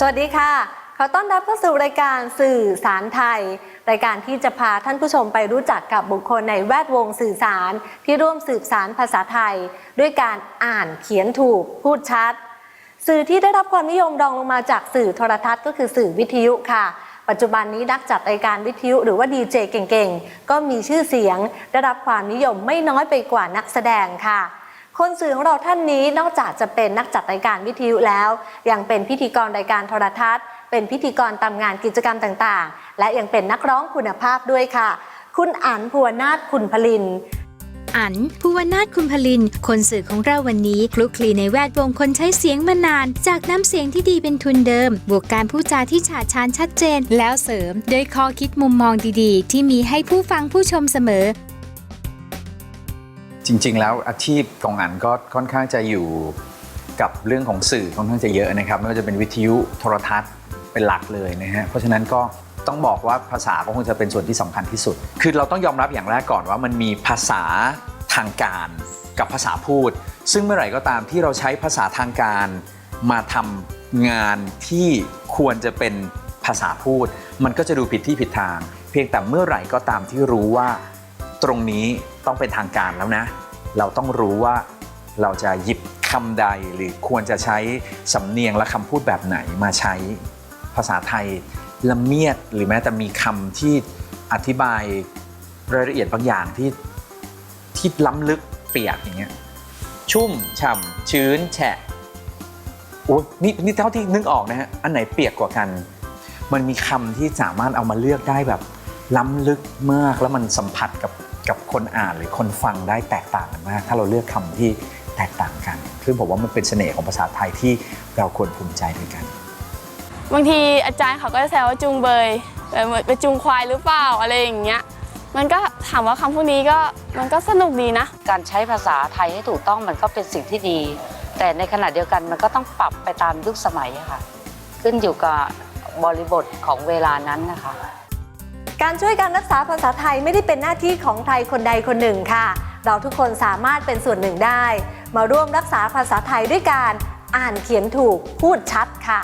สวัสดีค่ะ ขอต้อนรับเข้าสู่รายการสื่อสารไทย รายการที่จะพาท่านผู้ชมไปรู้จักกับบุคคลในแวดวงสื่อสาร ที่ร่วมสืบสารภาษาไทย ด้วยการอ่านเขียนถูกพูดชัด สื่อที่ได้รับความนิยมรองลงมาจากสื่อโทรทัศน์ก็คือสื่อวิทยุค่ะ ปัจจุบันนี้นักจัดรายการวิทยุหรือว่าดีเจเก่งๆ ก็มีชื่อเสียง ได้รับความนิยมไม่น้อยไปกว่านักแสดงค่ะ คนสื่อของเราท่านนี้นอกจากจะเป็นนักจัดรายการวิทยุแล้ว ยังเป็นพิธีกรรายการโทรทัศน์ เป็นพิธีกรตามงานกิจกรรมต่างๆ และยังเป็นนักร้องคุณภาพด้วยค่ะ คุณอั๋นพัวนาถคุณพลินอันภูวนาถคุณพลิน คนสื่อของเราวันนี้คลุกคลีในแวดวงคนใช้เสียงมานาน จากน้ำเสียงที่ดีเป็นทุนเดิม บวกการพูดจาที่ฉาดชานชัดเจน แล้วเสริมด้วยข้อคิดมุมมองดีๆ ที่มีให้ผู้ฟังผู้ชมเสมอ จริง ๆ แล้วอาชีพของอันก็ค่อนข้างจะอยู่กับเรื่องของสื่อค่อนข้างจะเยอะนะครับไม่ว่าจะเป็นวิทยุโทรทัศน์เป็นหลักเลยนะฮะเพราะฉะนั้นก็ต้องบอกว่าภาษาก็คงจะเป็นส่วนที่สำคัญที่สุด คือเราต้องยอมรับอย่างแรกก่อนว่ามันมีภาษาทางการกับภาษาพูด ซึ่งเมื่อไหร่ก็ตามที่เราใช้ภาษาทางการมาทำงานที่ควรจะเป็นภาษาพูด มันก็จะดูผิดที่ผิดทาง เพียงแต่เมื่อไหร่ก็ตามที่รู้ว่า ตรงนี้ต้องเป็นทางการแล้วนะ เราต้องรู้ว่าเราจะหยิบคำใดหรือควรจะใช้สำเนียงและคำพูดแบบไหนมาใช้ภาษาไทยละเมียดหรือแม้แต่มีคำที่อธิบายรายละเอียดบางอย่างที่ที่ล้ำลึกเปียกอย่างเงี้ยชุ่มฉ่ำชื้นแฉะโอ้ยนี่นี่เท่าที่นึกออกนะฮะอันไหนเปียกกว่ากัน มันมีคำที่สามารถเอามาเลือกได้แบบ ล้ำลึกมากแล้วมันสัมผัสกับกับคนอ่านหรือคนฟังได้แตกต่างกันมาก ถ้าเราเลือกคำที่แตกต่างกันซึ่งผมว่ามันเป็นเสน่ห์ของภาษาไทยที่เราควรภูมิใจด้วยกัน บางทีอาจารย์เขาก็จะแซวว่าจูงเบยเออเหมือนไปจูงควายหรือเปล่าอะไรอย่างเงี้ยมันก็ถามว่าคำพวกนี้ก็มันก็สนุกดีนะ การใช้ภาษาไทยให้ถูกต้องมันก็เป็นสิ่งที่ดี แต่ในขณะเดียวกันมันก็ต้องปรับไปตามยุคสมัยอะค่ะ ขึ้นอยู่กับบริบทของเวลานั้นนะคะ การช่วยการรักษาภาษาไทยไม่ได้เป็นหน้าที่ของใครคนใดคนหนึ่งค่ะ เราทุกคนสามารถเป็นส่วนหนึ่งได้ มาร่วมรักษาภาษาไทยด้วยการอ่านเขียนถูกพูดชัดค่ะ